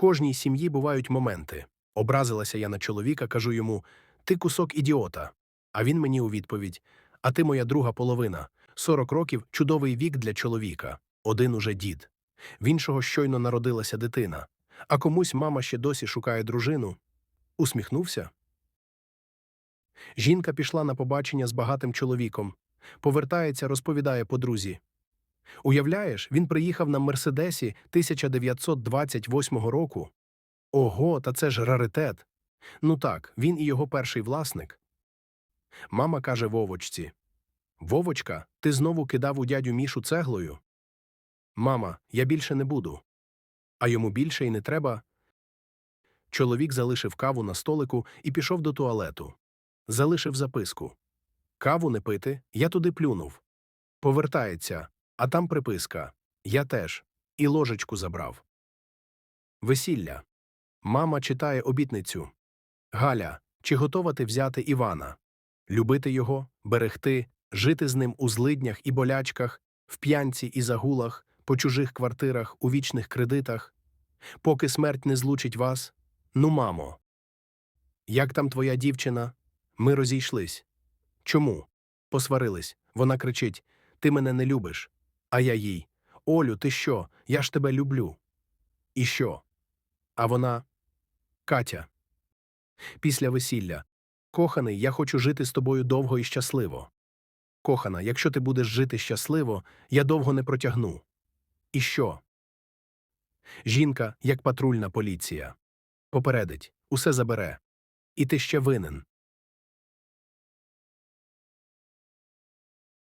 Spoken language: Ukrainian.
кожній сім'ї бувають моменти. Образилася я на чоловіка, кажу йому: Ти кусок ідіота. А він мені у відповідь: А ти моя друга половина. 40 років чудовий вік для чоловіка. Один уже дід. В іншого щойно народилася дитина. А комусь мама ще досі шукає дружину. Усміхнувся. Жінка пішла на побачення з багатим чоловіком. Повертається, розповідає подрузі. Уявляєш, він приїхав на Мерседесі 1928 року. Ого, та це ж раритет. Ну так, він і його перший власник. Мама каже Вовочці: Вовочка, ти знову кидав у дядю Мішу цеглою? Мама, я більше не буду. А йому більше й не треба. Чоловік залишив каву на столику і пішов до туалету. Залишив записку. Каву не пити, я туди плюнув. Повертається, а там приписка. Я теж. І ложечку забрав. Весілля. Мама читає обітницю. Галя, чи готова ти взяти Івана? Любити його, берегти, жити з ним у злиднях і болячках, в п'янці і загулах, по чужих квартирах, у вічних кредитах, поки смерть не злучить вас? Ну, мамо. Як там твоя дівчина? Ми розійшлись. Чому? Посварились. Вона кричить: Ти мене не любиш. А я їй: Олю, ти що? Я ж тебе люблю. І що? А вона Катя. Після весілля. Коханий, я хочу жити з тобою довго і щасливо. Кохана, якщо ти будеш жити щасливо, я довго не протягну. І що? Жінка, як патрульна поліція. Попередить, усе забере. І ти ще винен.